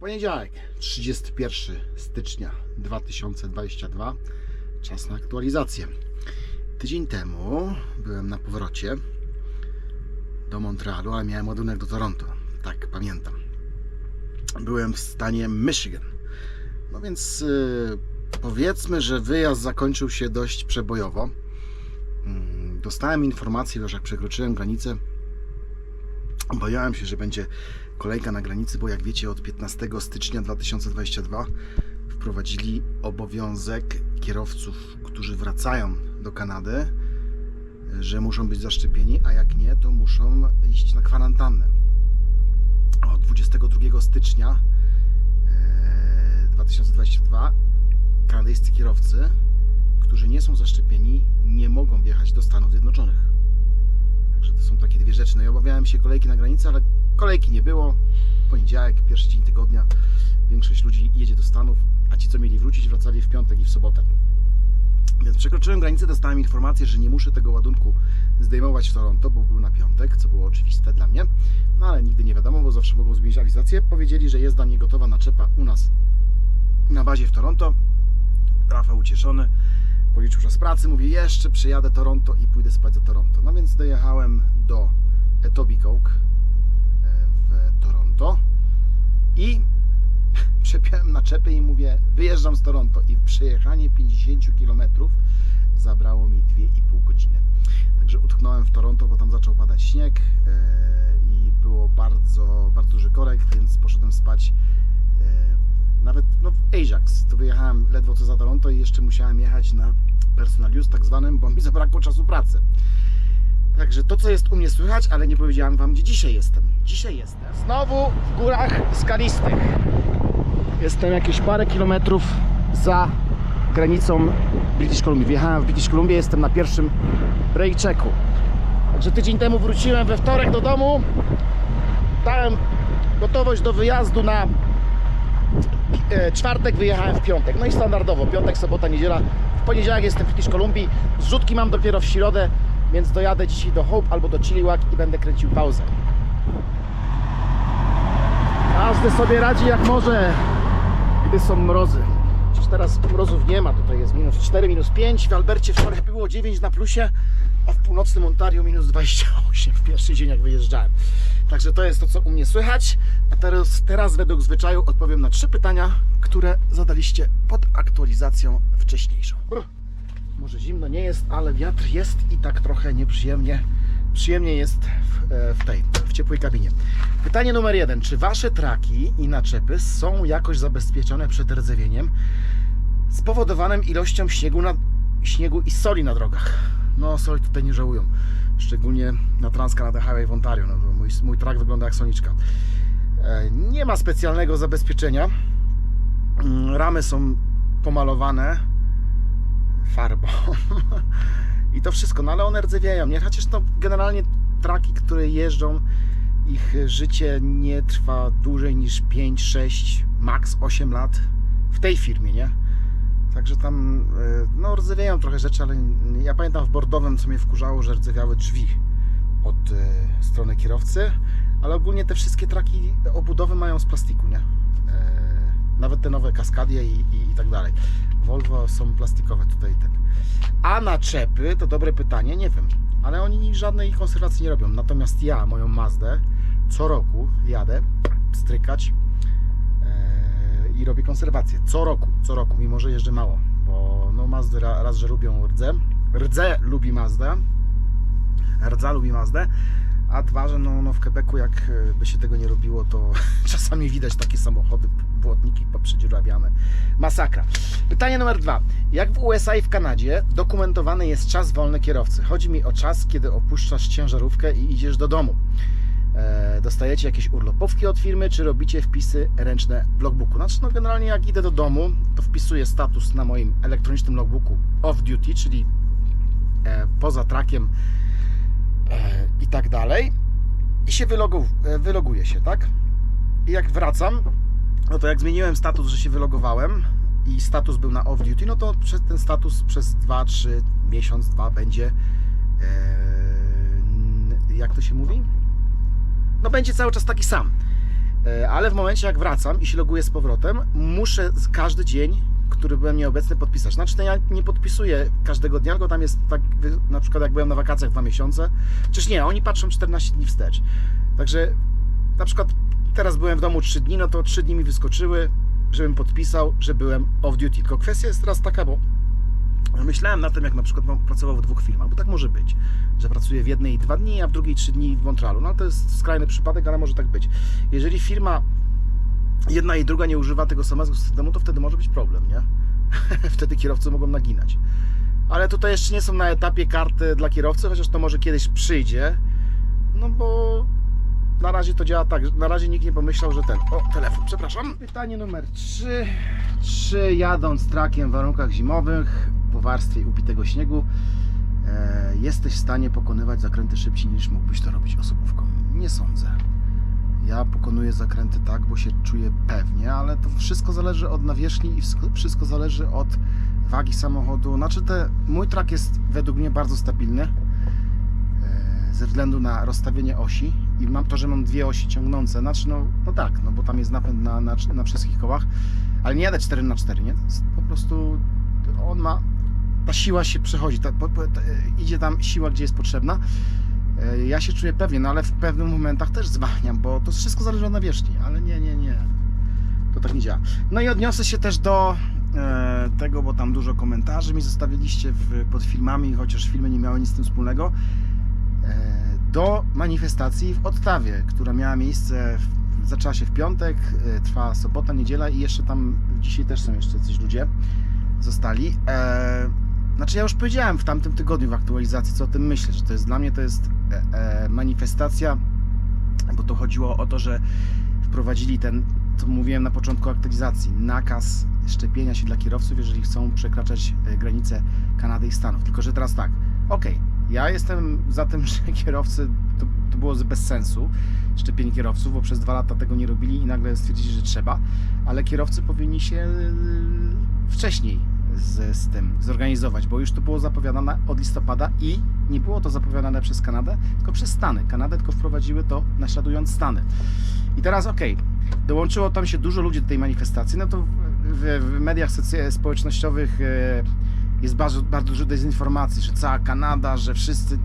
Poniedziałek, 31 stycznia 2022. Czas na aktualizację. Tydzień temu byłem na powrocie do Montrealu, ale miałem ładunek do Toronto. Tak, pamiętam. Byłem w stanie Michigan. No więc yy, powiedzmy, że wyjazd zakończył się dość przebojowo. Mm, Dostałem informację, już jak przekroczyłem granicę, Obawiałem się, że będzie kolejka na granicy, bo jak wiecie, od 15 stycznia 2022 wprowadzili obowiązek kierowców, którzy wracają do Kanady, że muszą być zaszczepieni, a jak nie, to muszą iść na kwarantannę. Od 22 stycznia e, 2022 kanadyjscy kierowcy, którzy nie są zaszczepieni, nie mogą wjechać do Stanów Zjednoczonych. Także to są takie dwie rzeczy. No i obawiałem się kolejki na granicy, ale kolejki nie było. Poniedziałek, pierwszy dzień tygodnia. Większość ludzi jedzie do Stanów, a ci, co mieli wrócić, wracali w piątek i w sobotę. Więc przekroczyłem granicę, dostałem informację, że nie muszę tego ładunku zdejmować w Toronto, bo był na piątek, co było oczywiste dla mnie. No ale nigdy nie wiadomo, bo zawsze mogą zmienić realizację. Powiedzieli, że jest dla mnie gotowa naczepa u nas na bazie w Toronto. Rafał ucieszony policzył czas pracy, mówię jeszcze przyjadę Toronto i pójdę spać za Toronto. No więc dojechałem do Etobicoke Toronto i przepiąłem naczepę i mówię wyjeżdżam z Toronto i przejechanie 50 km zabrało mi 2,5 godziny. Także utknąłem w Toronto, bo tam zaczął padać śnieg e, i było bardzo, bardzo duży korek, więc poszedłem spać e, nawet no, w Ajax, to wyjechałem ledwo co za Toronto i jeszcze musiałem jechać na personal use tak zwanym, bo mi zabrakło czasu pracy. Także to, co jest u mnie słychać, ale nie powiedziałem Wam, gdzie dzisiaj jestem. Dzisiaj jestem. Znowu w górach skalistych. Jestem jakieś parę kilometrów za granicą British Columbia. Wjechałem w British Columbia, jestem na pierwszym break checku. Także tydzień temu wróciłem we wtorek do domu. Dałem gotowość do wyjazdu na e, czwartek wyjechałem w piątek. No i standardowo, piątek, sobota, niedziela. W poniedziałek jestem w British Columbia. Zrzutki mam dopiero w środę, więc dojadę dzisiaj do Hope albo do Chilliwack i będę kręcił pauzę. Każdy sobie radzi jak może, gdy są mrozy. Chociaż teraz mrozów nie ma, tutaj jest minus 4, minus 5. W Albercie wczoraj było 9 na plusie, a w północnym Ontario minus 28 w pierwszy dzień jak wyjeżdżałem. Także to jest to, co u mnie słychać. A teraz, teraz według zwyczaju odpowiem na trzy pytania, które zadaliście pod aktualizacją wcześniejszą. Może zimno nie jest, ale wiatr jest i tak trochę nieprzyjemnie. Przyjemnie jest w, e, w tej, w ciepłej kabinie. Pytanie numer jeden. Czy Wasze traki i naczepy są jakoś zabezpieczone przed rdzewieniem spowodowanym ilością śniegu, na, śniegu i soli na drogach? No, soli tutaj nie żałują. Szczególnie na Trans-Canada Highway w Ontario. No, mój, mój trak wygląda jak soniczka. E, Nie ma specjalnego zabezpieczenia. Mm, Ramy są pomalowane farbą. I to wszystko, no ale one rdzewieją, nie? Chociaż to generalnie traki, które jeżdżą, ich życie nie trwa dłużej niż 5, 6, max 8 lat w tej firmie, nie? Także tam, e, no rdzewieją trochę rzeczy, ale ja pamiętam w Bordowym, co mnie wkurzało, że rdzewiały drzwi od e, strony kierowcy, ale ogólnie te wszystkie traki obudowy mają z plastiku, nie? E, Nawet te nowe Cascadia i, i, i tak dalej. Volvo są plastikowe tutaj ten. A naczepy, to dobre pytanie, nie wiem. Ale oni żadnej konserwacji nie robią. Natomiast ja, moją Mazdę, co roku jadę strykać e, i robię konserwację. Co roku, co roku, mimo że jeżdżę mało. Bo no Mazdy ra- raz, że lubią rdze. Rdze lubi Mazdę. Rdza lubi Mazdę. A dwa, że no, no w Quebecu jak e, by się tego nie robiło, to czasami widać takie samochody, błotniki poprzedziurabiane. Masakra. Pytanie numer dwa. Jak w USA i w Kanadzie dokumentowany jest czas wolny kierowcy? Chodzi mi o czas, kiedy opuszczasz ciężarówkę i idziesz do domu. E, dostajecie jakieś urlopówki od firmy, czy robicie wpisy ręczne w logbooku? Znaczy, no generalnie jak idę do domu, to wpisuję status na moim elektronicznym logbooku off duty, czyli e, poza trakiem i tak dalej. I się wylogu, e, wyloguję się, tak? I jak wracam, no to jak zmieniłem status, że się wylogowałem i status był na off duty, no to przez ten status przez 2, 3 miesiąc, dwa będzie e, jak to się mówi? No będzie cały czas taki sam. E, Ale w momencie jak wracam i się loguję z powrotem, muszę każdy dzień, który byłem nieobecny, podpisać. Znaczy ja nie podpisuję każdego dnia, tylko tam jest tak, na przykład jak byłem na wakacjach dwa miesiące, czyż nie, oni patrzą 14 dni wstecz. Także na przykład teraz byłem w domu 3 dni, no to 3 dni mi wyskoczyły, żebym podpisał, że byłem off duty. Tylko kwestia jest teraz taka, bo myślałem na tym, jak na przykład pracował w dwóch firmach, bo tak może być, że pracuję w jednej dwa dni, a w drugiej trzy dni w Montrealu. No to jest skrajny przypadek, ale może tak być. Jeżeli firma jedna i druga nie używa tego samego systemu, to wtedy może być problem, nie? wtedy kierowcy mogą naginać. Ale tutaj jeszcze nie są na etapie karty dla kierowcy, chociaż to może kiedyś przyjdzie. No bo na razie to działa tak, na razie nikt nie pomyślał, że ten. O, telefon, przepraszam. Pytanie numer 3. Czy jadąc trakiem w warunkach zimowych po warstwie upitego śniegu e, jesteś w stanie pokonywać zakręty szybciej niż mógłbyś to robić osobówką? Nie sądzę. Ja pokonuję zakręty tak, bo się czuję pewnie, ale to wszystko zależy od nawierzchni i wszystko- zależy od wagi samochodu. Znaczy, te, mój trak jest według mnie bardzo stabilny e, ze względu na rozstawienie osi i mam to, że mam dwie osi ciągnące. Znaczy, no, no tak, no bo tam jest napęd na, na, na wszystkich kołach, ale nie jadę 4 na 4 nie? Po prostu on ma, ta siła się przechodzi, ta, ta, idzie tam siła, gdzie jest potrzebna. E, Ja się czuję pewnie, no ale w pewnych momentach też zwalniam, bo to wszystko zależy od nawierzchni, ale nie, nie, nie. To tak nie działa. No i odniosę się też do e, tego, bo tam dużo komentarzy mi zostawiliście pod filmami, chociaż filmy nie miały nic z tym wspólnego, e, do manifestacji w Ottawie, która miała miejsce, w, zaczęła się w piątek, trwa sobota, niedziela i jeszcze tam dzisiaj też są jeszcze coś ludzie zostali. Znaczy ja już powiedziałem w tamtym tygodniu w aktualizacji, co o tym myślę, że to jest dla mnie to jest e, e, manifestacja, bo to chodziło o to, że wprowadzili ten, co mówiłem na początku aktualizacji, nakaz szczepienia się dla kierowców, jeżeli chcą przekraczać e, granice Kanady i Stanów. Tylko, że teraz tak, okej, ja jestem za tym, że kierowcy, to, to było bez sensu, szczepienie kierowców, bo przez dwa lata tego nie robili i nagle stwierdzili, że trzeba, ale kierowcy powinni się e, wcześniej z, z tym zorganizować, bo już to było zapowiadane od listopada i nie było to zapowiadane przez Kanadę, tylko przez Stany. Kanadę tylko wprowadziły to naśladując Stany. I teraz okej, dołączyło tam się dużo ludzi do tej manifestacji, no to w, w mediach społecznościowych e, jest bardzo, bardzo dużo dezinformacji, że cała Kanada, że wszyscy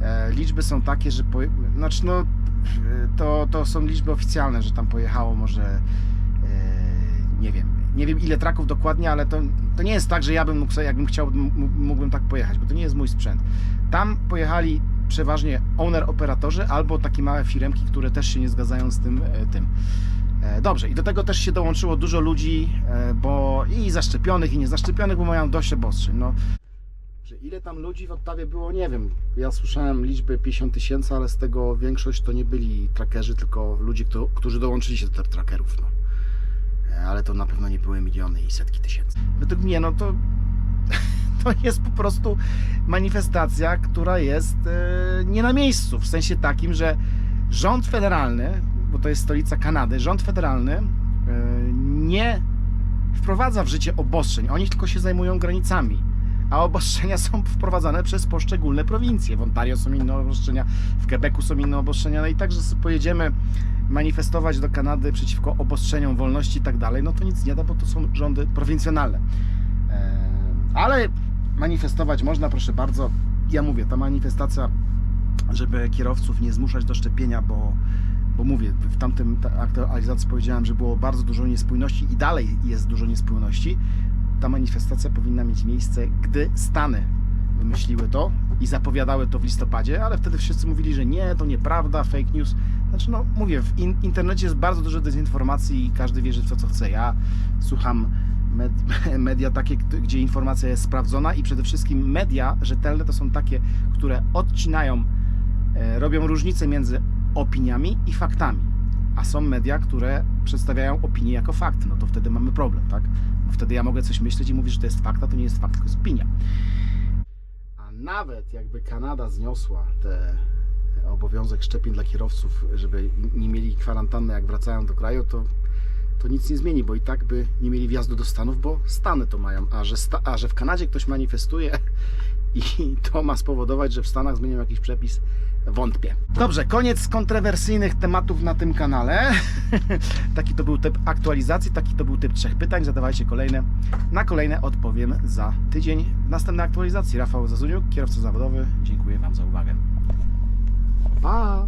e, liczby są takie, że po, znaczy no, e, to, to są liczby oficjalne, że tam pojechało może nie wiem, nie wiem ile traków dokładnie, ale to, to nie jest tak, że ja bym mógł sobie, jakbym chciał, mógłbym tak pojechać, bo to nie jest mój sprzęt. Tam pojechali przeważnie owner operatorzy albo takie małe firemki, które też się nie zgadzają z tym. e, tym. E, Dobrze, i do tego też się dołączyło dużo ludzi, e, bo i zaszczepionych, i niezaszczepionych, bo mają dość obostrzeń. No, ile tam ludzi w Ottawie było, nie wiem. Ja słyszałem liczbę 50 tysięcy, ale z tego większość to nie byli trackerzy, tylko ludzie, którzy dołączyli się do trackerów. No. Ale to na pewno nie były miliony i setki tysięcy. Według mnie, no to, to jest po prostu manifestacja, która jest e, nie na miejscu. W sensie takim, że rząd federalny, bo to jest stolica Kanady, rząd federalny e, nie wprowadza w życie obostrzeń. Oni tylko się zajmują granicami. A obostrzenia są wprowadzane przez poszczególne prowincje. W Ontario są inne obostrzenia, w Quebecu są inne obostrzenia. No i tak, że pojedziemy manifestować do Kanady przeciwko obostrzeniom wolności i tak dalej, no to nic nie da, bo to są rządy prowincjonalne. E, Ale manifestować można, proszę bardzo. Ja mówię, ta manifestacja, żeby kierowców nie zmuszać do szczepienia, bo, bo mówię, w tamtym ta- aktualizacji powiedziałem, że było bardzo dużo niespójności i dalej jest dużo niespójności. Ta manifestacja powinna mieć miejsce, gdy Stany wymyśliły to i zapowiadały to w listopadzie, ale wtedy wszyscy mówili, że nie, to nieprawda, fake news. Znaczy, no mówię, w in internecie jest bardzo dużo dezinformacji i każdy wierzy w to, co chce. Ja słucham med media takie, gdzie informacja jest sprawdzona i przede wszystkim media rzetelne to są takie, które odcinają, e, robią różnicę między opiniami i faktami. A są media, które przedstawiają opinię jako fakt. No to wtedy mamy problem, tak? Wtedy ja mogę coś myśleć i mówić, że to jest fakt, a to nie jest fakt, tylko jest opinia. A nawet jakby Kanada zniosła te obowiązek szczepień dla kierowców, żeby nie mieli kwarantanny jak wracają do kraju, to, to nic nie zmieni, bo i tak by nie mieli wjazdu do Stanów, bo Stany to mają. A że, sta, a że w Kanadzie ktoś manifestuje i to ma spowodować, że w Stanach zmienią jakiś przepis, wątpię. Dobrze, koniec kontrowersyjnych tematów na tym kanale. taki to był typ aktualizacji, taki to był typ trzech pytań. Zadawajcie kolejne. Na kolejne odpowiem za tydzień w następnej aktualizacji. Rafał Zazuniuk, kierowca zawodowy. Dziękuję Wam za uwagę. Pa!